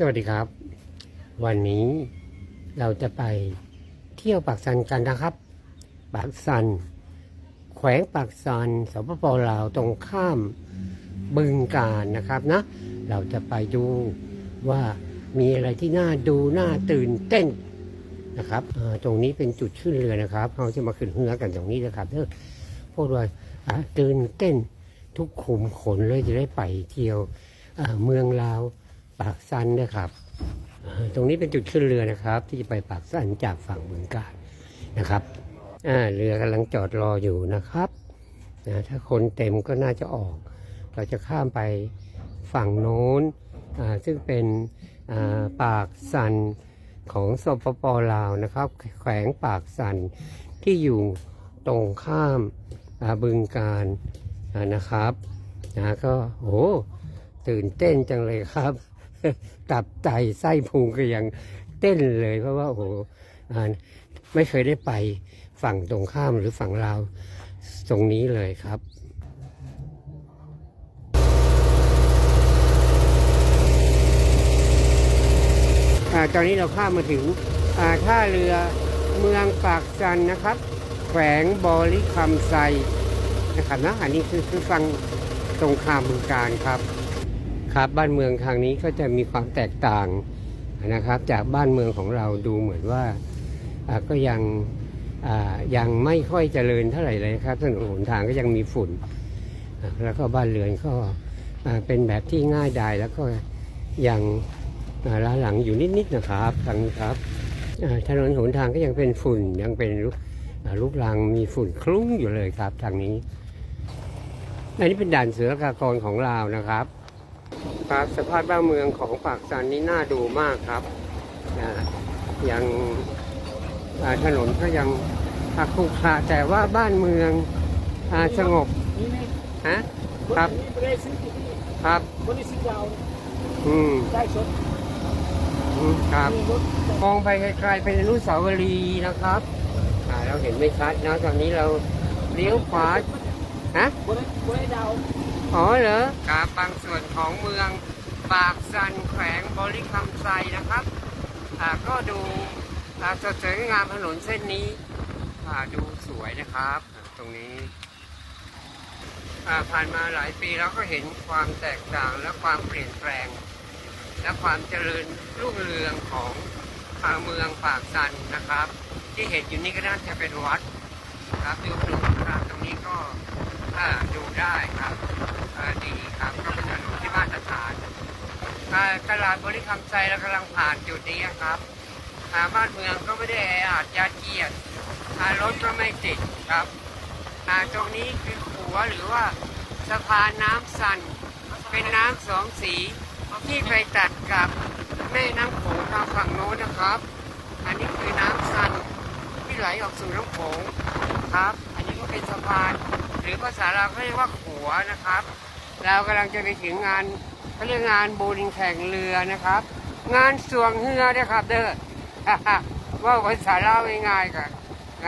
สวัสดีครับ วันนี้เราจะไปเที่ยวปากสันกันนะครับ ปากสัน แขวงปากสันสปปลาวตรงข้ามบึงการนะครับนะ เราจะไปดูว่ามีอะไรที่น่าดูน่าตื่นเต้นนะครับตรงนี้เป็นจุดขึ้นเรือนะครับเราจะมาขึ้นเรือกันตรงนี้นะครับเด้อพวกเราตื่นเต้นทุกขุมขนเลยจะได้ไปเที่ยวเมืองลาว ปากสันนะครับ ตรงนี้เป็นจุดขึ้นเรือนะครับ ที่จะไปปากสันจากฝั่งเมืองกาญนะครับเรือกำลังจอดรออยู่นะครับนะถ้าคนเต็มก็น่าจะออก เราจะข้ามไปฝั่งโน้นซึ่งเป็นปากสันของสปปลาวนะครับ แขวงปากสันที่อยู่ตรงข้ามบึงการนะครับนะก็โอ้ตื่นเต้นจังเลยครับ ตับไตไส้พุงก็ยังเต้นเลย เพราะว่าโอ้โหไม่เคยได้ไปฝั่งตรงข้ามหรือฝั่งลาวตรงนี้เลยครับอตอนนี้เราข้ามมาถึงท่าเรือเมืองปากจันนะครับ แขวงบริคำไซนะครับนะอันนี้คือคือฟังตรงข้ามเมืองการครับ ครับ บ้านเมืองทางนี้ก็จะมีความแตกต่างนะครับ จากบ้านเมืองของเราดูเหมือนว่าก็ยังยังไม่ค่อยเจริญเท่าไหร่เลยครับถนนหนทางก็ยังมีฝุ่น แล้วก็บ้านเรือนก็เป็นแบบที่ง่ายดายแล้วก็ยังอ่าล้าหลังอยู่นิดๆนะครับทางนี้ครับถนนหนทางก็ยังเป็นฝุ่นยังเป็นลูกอ่าลูกรังมีฝุ่นคลุ้งอยู่เลยครับทางนี้อันนี้เป็นด่านเสือกากรของลาวนะครับ ครับ สภาพบ้านเมืองของปากสันนี่น่าดูมากครับอ่ายังถนนก็ยังอาคุขระแต่ว่าบ้านเมืองอสงบฮะครับมอที่นี่ครับอืมครับมีรถมองไปไกลๆเป็นอนุสาวรีย์นะครับอ่าเราเห็นไม่ชัดนะตอนนี้เราเลี้ยวขวาฮะ อ๋อเหรอครับบางส่วนของเมืองปากสันแขวงบริคำไซนะครับอ่าก็ดูอ่าสดสวยงามถนนเส้นนี้อ่าดูสวยนะครับ ตรงนี้อ่าผ่านมาหลายปีเราก็เห็นความแตกต่างและความเปลี่ยนแปลง และความเจริญรุ่งเรืองของอาเมืองปากสันนะครับ ที่เห็นอยู่นี่ก็น่าจะเป็นวัดครับดูดูตรงนี้ก็อ่าดูได้ครับ ดีครับก็เป็นถนนที่มาตรฐานตลาดบริคำใจเรากำลังผ่านจุดนี้ครับอ่าบ้านเมืองก็ไม่ได้แออัดยาเกียดอ่ารถก็ไม่ติดครับอ่าตรงนี้คือขัวหรือว่าสะพานน้ำสันเป็นน้ำสองสีที่ไปตัดกับแม่น้ำโขงทางฝั่งโน้นนะครับ อันนี้คือน้ำซันที่ไหลออกสู่น้ำโขงครับ อันนี้ก็เป็นสะพาน หรือภาษาเราเขาเรียกว่าขัวนะครับ เรากำลังจะไปถึงงานเขาเรียกงานบูริงแข่งเรือนะครับ งานสวงเรือนะครับ เด้อว่าภาษาเล่าง่ายๆกัน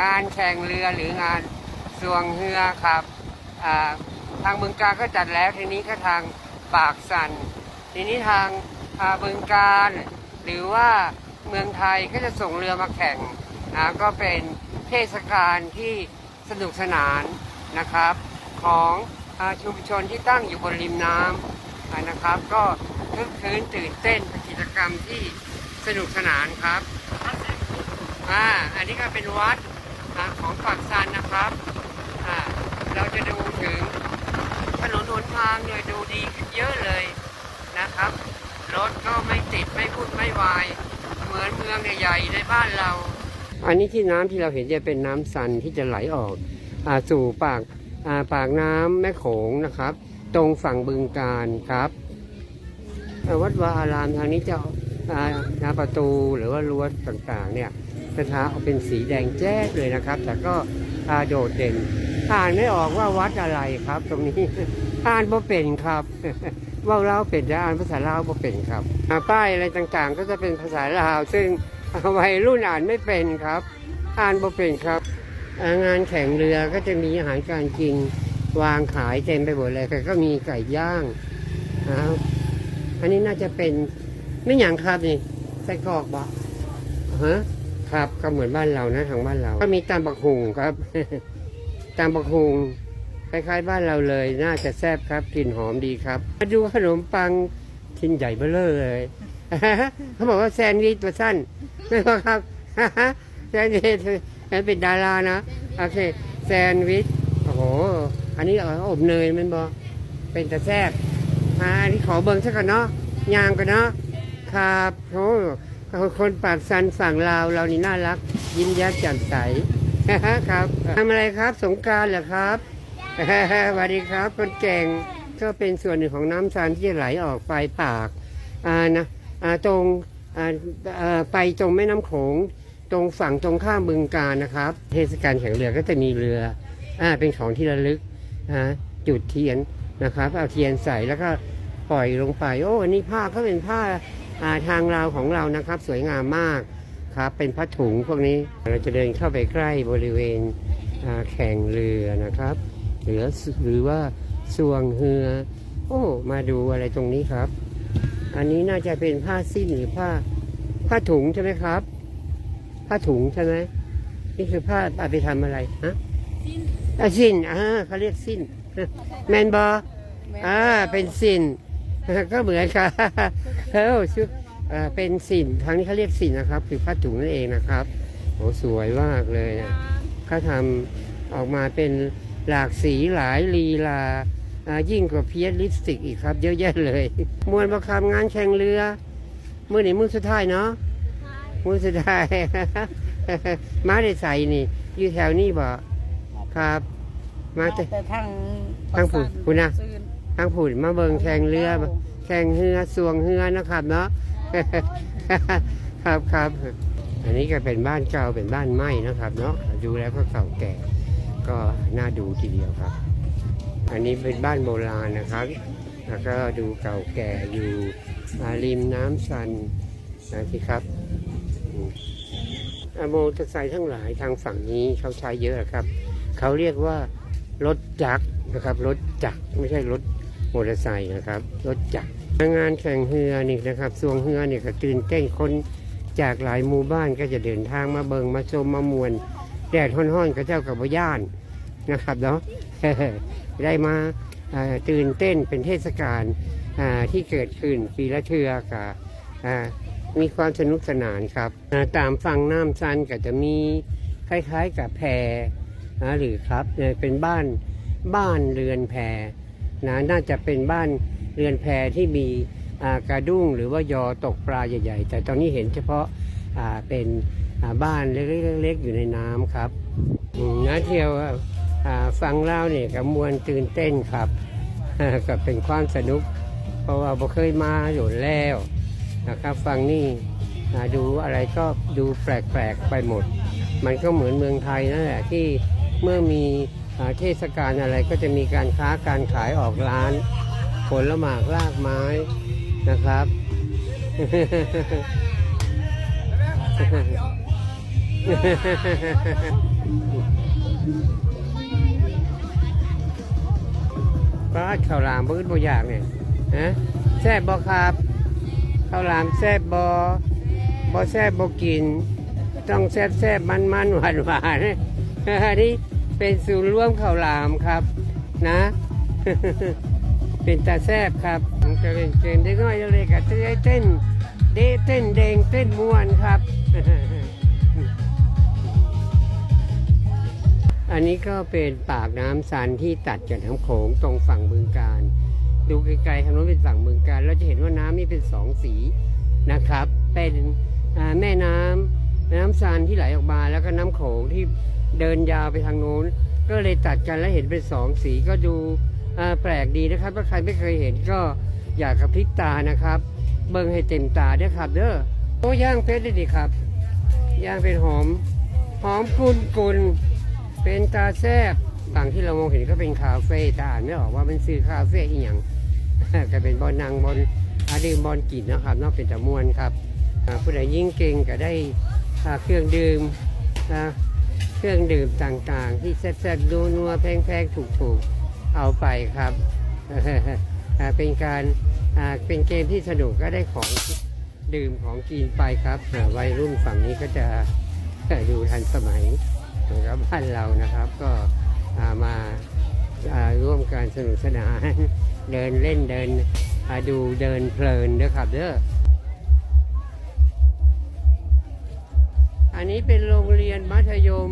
งานแข่งเรือหรืองานสวงเรือครับาทางเมืองการก็จัดแล้วทีนี้ก็ทางปากสันทีนี้ทางบึงการหรือว่าเมืองไทยก็จะส่งเรือมาแข่งนะก็เป็นเทศกาลที่สนุกสนานนะครับของ ชุมชนที่ตั้งอยู่บนริมน้ำนะครับ ก็คึกคืนตื่นเต้นเป็นกิจกรรมที่สนุกสนานครับอ่าอันนี้ก็เป็นวัดอของปากซันนะครับอ่าเราจะดูถึงถนนหนทางเนี่ยดูดีขึ้นเยอะเลยนะครับรถก็ไม่ติดไม่พุ่นไม่วาย เหมือนเมืองใหญ่ในบ้านเรา อันนี้ที่น้ำที่เราเห็นจะเป็นน้ำซันที่จะไหลออกอสู่ปาก ปากน้ำแม่โขงนะครับ ตรงฝั่งบึงการครับวัดวาอารามทางนี้จะอ่าหน้าประตูหรือว่ารั้วต่างๆเนี่ยจะทาออกเป็นสีแดงแจ๊ดเลยนะครับ แต่ก็าโดดเด่น อ่านไม่ออกว่าวัดอะไรครับ ตรงนี้อ่านบ่เป็นครับว่าเราเป็นแต่อ่านภาษาลาวบ่เป็นครับป้ายอะไรต่างๆ ก็จะเป็นภาษาลาว ซึ่งวัยรุ่นอ่านไม่เป็นครับ อ่านบ่เป็นครับ งานแข่งเรือก็จะมีอาหารการกินวางขายเต็มไปหมดเลยแต่ก็มีไก่ย่างนะครับอันนี้น่าจะเป็นไม่หยังครับนี่ไส้กรอกบ่ฮะครับก็เหมือนบ้านเรานะทางบ้านเรา ก็มีตามบักหุงครับตามบักหุงคล้ายๆบ้านเราเลย น่าจะแซ่บครับกลิ่นหอมดีครับ มาดูขนมปังชิ้นใหญ่เบ้อเลยเขาบอกว่าแซนด์วิชตัวสั้นไม่ว่าครับแซนด์วิช นั่นเป็นดารานะโอเคแซนด์วิชโอ้โหอันนี้อาอบเนยมันบอเป็นตะแซ่บอ่าอันนี้ขอเบิ้งสักก่อนเนาะยางก่อนเนาะครับโอ้คนปากสันฝั่งลาวเรานี่น่ารัก ยิ้มแย้มแจ่มใสครับทำอะไรครับสงการเหรอครับสวัสดีครับคนเก่งก็เป็นส่วนหนึ่งของน้ำซานที่จะไหลออกไปปากอ่านะอ่าตรงอ่าไปตรงแม่น้ำโขง ตรงฝั่งตรงข้ามบึงการนะครับ เทศกาลแข่งเรือก็จะมีเรืออ่าเป็นของที่ระลึกอ่าจุดเทียนนะครับเอาเทียนใส่แล้วก็ปล่อยลงไป โอ้อันนี้ผ้าก็เป็นผ้าอาทางเราวของเรานะครับ สวยงามมากครับเป็นผ้าถุงพวกนี้เราจะเดินเข้าไปใกล้บริเวณแข่งเรือนะครับ หรือหรือว่าสวงเฮือ โอ้มาดูอะไรตรงนี้ครับ อันนี้น่าจะเป็นผ้าสิ้นหรือผ้าผ้าถุงใช่ไหมครับ ผ้าถุงใช่ไหมนี่คือผ้าเอาไปทำอะไรฮะอะสิ้นอ่าเขาเรียกสิ้นแมนบออ่าเป็นสิ้นก็เหมือนกันเฮ้ยชื่ออ่าเป็นสินทางนี้เขาเรียกสินนะครับ คือผ้าถุงนั่นเองนะครับโอ้สวยมากเลยนะเขาทำออกมาเป็นหลากสีหลายลีลาอ่ายิ่งกว่าเพียสลิปสติกอีกครับ เยอะแยะเลย มวลประคำงานแข่งเรือมือนี่มือสุดท้ายเนาะ มือสุดท้าย มาได้ใส่นี่ อยู่แถวนี้บ่ครับ มาแต่แต่ทางทางผู้ผู้นะซื่นทางผุ่นมาเบิงแข่งเรือแข่งเรือสวงเรือนะครับเนาะครับครับอันนี้ก็เป็นบ้านเก่าเป็นบ้านไม้นะครับ เนาะดูแล้วก็เก่าแก่ ก็น่าดูทีเดียวครับ อันนี้เป็นบ้านโบราณนะครับ แล้วก็ดูเก่าแก่อยู่อ่าริมน้ำซันนะสิครับอืมอ่าโมอเตอร์ไซค์ทั้งหลายทางฝั่งนี้เขาใช้เยอะครับ เขาเรียกว่ารถจักรนะครับ รถจักรไม่ใช่รถมอเตอร์ไซค์นะครับ รถจักรงานแข่งเรือนี่นะครับสวงเรือนี่ก็ตื่นเต้นคนจากหลายหมู่บ้านก็จะเดินทางมาเบิงมาชมมามวนแดดห้อนๆก็เจ้ากับว่ย่านนะครับเนาะได้มาตื่นเต้นเป็นเทศกาลที่เกิดขึ้นปีละเทือกับ มีความสนุกสนานครับ ตามฝั่งน้ำซันก็จะมีคล้ายๆกับแพนะหรือครับเป็นบ้านบ้านเรือนแพนะน่าจะเป็นบ้านเรือนแพที่มีกระดุ้งหรือว่ายอตกปลาใหญ่ ๆ แต่ตอนนี้เห็นเฉพาะาเป็นบ้านเล็กๆๆอยู่ในน้ำครับนะเที่ยวฟังเล่าเนี่ยกับมวลตื่นเต้นครับ ก็เป็นความสนุก เพราะว่าบ่เคยมาอยู่แล้ว นะครับฟังนี่ดูอะไรก็ดูแปลกๆไปหมด มันก็เหมือนเมืองไทยนั่นแหละที่เมื่อมีเทศกาลอะไรก็จะมีการค้าการขายออกร้านผลหมากลากไม้นะครับ ป้าข้าวหลามบื้นบ่อย่ากเนี่ยฮะแซ่บบ่ครับ ข้าวหลามแซ่บบ่บ่แซ่บบ่กิน ต้องแซ่บแซ่บมันมันหวานหวานนนี้เป็นศูนย์ร่วมข้าวหลามครับ นะ เป็นตาแซ่บครับมันจะเป็นเกมได้น้อยเลยกับเต้นเต้นเดเต้นเดงเต้นมวนครับ อันนี้ก็เป็นปากน้ำซันที่ตัดกับน้ำโขงตรงฝั่งบึงการ ดูไกลๆทางโน้นเป็นฝั่งบึงการเราจะเห็นว่าน้ำนี่เป็นสองสีนะครับ เป็นอ่าแม่น้ำน้ำซันที่ไหลออกมาแล้วก็น้ำโขงที่เดินยาวไปทางโน้น ก็เลยตัดกันแล้วเห็นเป็นสองสีก็ดูแปลกดีนะครับ ถ้าใครไม่เคยเห็นก็อยากกระพริบตานะครับ เบิ่งให้เต็มตาด้วยครับ เด้อโอ้ย่างเพชรได้ดีครับย่างเป็นหอมหอมกุนกุนๆเป็นตาแซบฝั่งที่เรามองเห็นก็เป็นคาเฟ่ต่อ่านไม่ออกว่ามันซื้อคาเฟ่อีหยัง ก็เป็นบอลนางบอลอาดื่มบอลกินนะครับนอกเป็นตะมวนครับผู้ใดยิ่งเก่งก็ได้เครื่องดื่มเครื่องดื่มต่างๆ ที่แซ่บๆดูนัวแพงๆถูกๆเอาไปครับเป็นการเป็นเกมที่สนุกก็ได้ของดื่มของกินไปครับวัยรุ่นฝั่งนี้ก็จะดูทันสมัยเหมือนกับบ้านเรานะครับ ก็มาร่วมการสนุกสนาน เดินเล่นเดินดูเดินเพลินเด้อครับเด้ออันนี้เป็นโรงเรียนมัธยม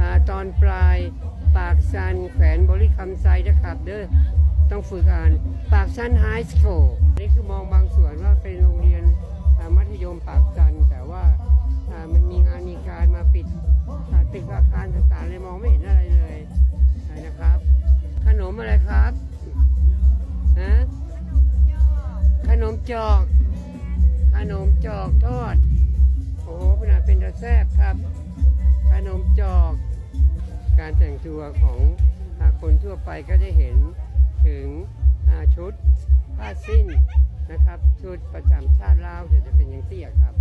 อตอนปลายปากซันแขวนบริคำไซนะครับเด้อต้องฝึกอ่านปากซันไฮสคูลนี่คือมองบางส่วนว่าเป็นโรงเรียนมัธยมปากซันแต่ว่า สิ้นนะครับ ชุดประจำชาติลาวจะจะเป็นอย่างเตี้ยครับ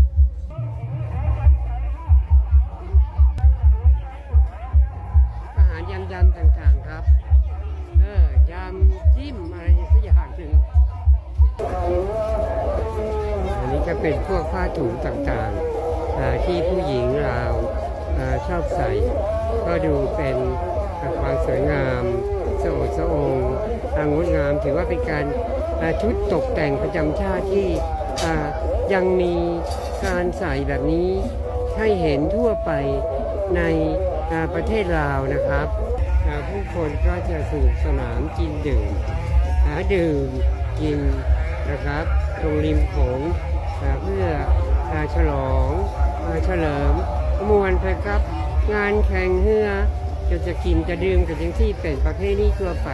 อาหารยำยำต่างๆครับ เออยำจิ้มอะไรสักอย่างหนึ่งอันนี้ก็เป็นพวกผ้าถุงต่างๆที่ผู้หญิงลาวชอบใส่ ก็ดูเป็นความสวยงามสะโอดสะองางดงามถือว่าเป็นการ ชุดตกแต่งประจำชาติที่ยังมีการใส่แบบนี้ให้เห็นทั่วไปในประเทศลาวนะครับ ผู้คนก็จะสนุกสนานกินดื่ม หาดื่มกินนะครับตรงริมโขงเพื่ออฉลองอเฉลิมมวลไปครับ งานแข่งเรือ จะกินจะดื่มกันจังที่เป็นประเภทนี้ทั่วไป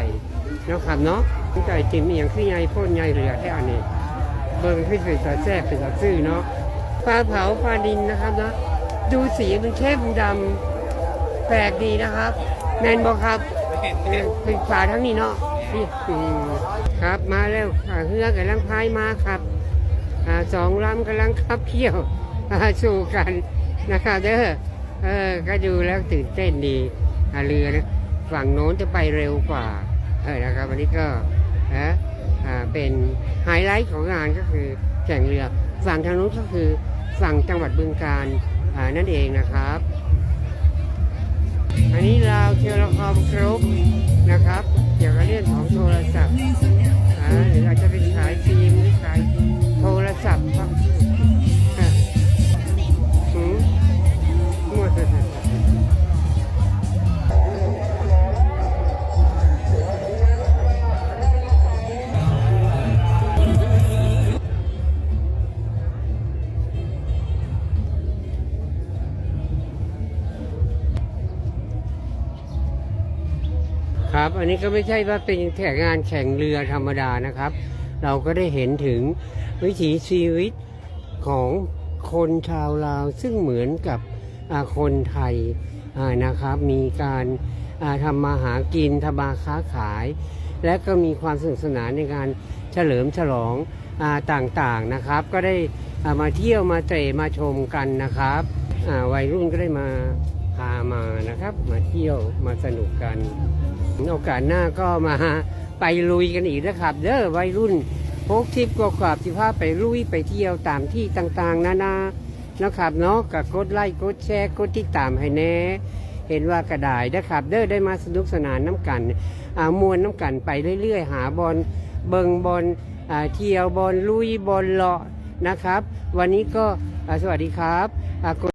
เนาะครับเนาะตั้งแต่จิมอย่างขึ้นใหญ่พ่นใหญ่เรือแค่อันนี้เบิ่งขึ้นเป็นตาแซ่บเป็นตาซื่อเนาะปลาเผาปลาดินนะครับเนาะดูสีมันเข้มดำแปลกดีนะครับ แมนบอกครับเป็นฝาทั้งนี้เนาะนี่ครับมาแล้วเรือกำลังพายมาครับอ่าสองลำกำลังขับเคี่ยวสู่กันนะครับเด้อเออก็ดูแล้วตื่นเต้นดี อ่าเรือนะฝั่งโน้นจะไปเร็วกว่าเออนะครับวันนี้ก็นะอ่าเป็นไฮไลท์ของงานก็คือแข่งเรือ ฝั่งทางนู้นก็คือฝั่งจังหวัดบึงกาฬนั่นเองนะครับ อันนี้ลาวเทเลคอมกรุ๊ปนะครับ เกี่ยวกับเรื่องของโทรศัพท์อ่าหรืออาจจะเป็นขายฟิล์มหรือขาย ครับอันนี้ก็ไม่ใช่ว่าเป็นแค่งงานแข่งเรือธรรมดานะครับ เราก็ได้เห็นถึงวิถีชีวิตของคนชาวลาวซึ่งเหมือนกับคนไทยนะครับ มีการทำมาหากินทำมาค้าขาย และก็มีความสนุกสนานในการเฉลิมฉลองอต่างๆนะครับ ก็ได้มาเที่ยวมาเตะมาชมกันนะครับวัยรุ่นก็ได้มา พามานะครับ มาเที่ยวมาสนุกกันโอกาสหน้าก็มาไปลุยกันอีกนะครับ เด้อวัยรุ่นพกทิปกว่าสิพาไปลุยไปเที่ยวตามที่ต่างๆ นานานะครับเนาะกับกดไลค์กดแชร์กดติดตามให้แน่เห็นว่ากระดายนะครับ เด้อได้มาสนุกสนานน้ำกันอ่ามวนน้ำกันไปเรื่อย ๆ หาบอลเบิงบอลอ่าเที่ยวบอลลุยบอลเลาะนะครับ วันนี้ก็สวัสดีครับกด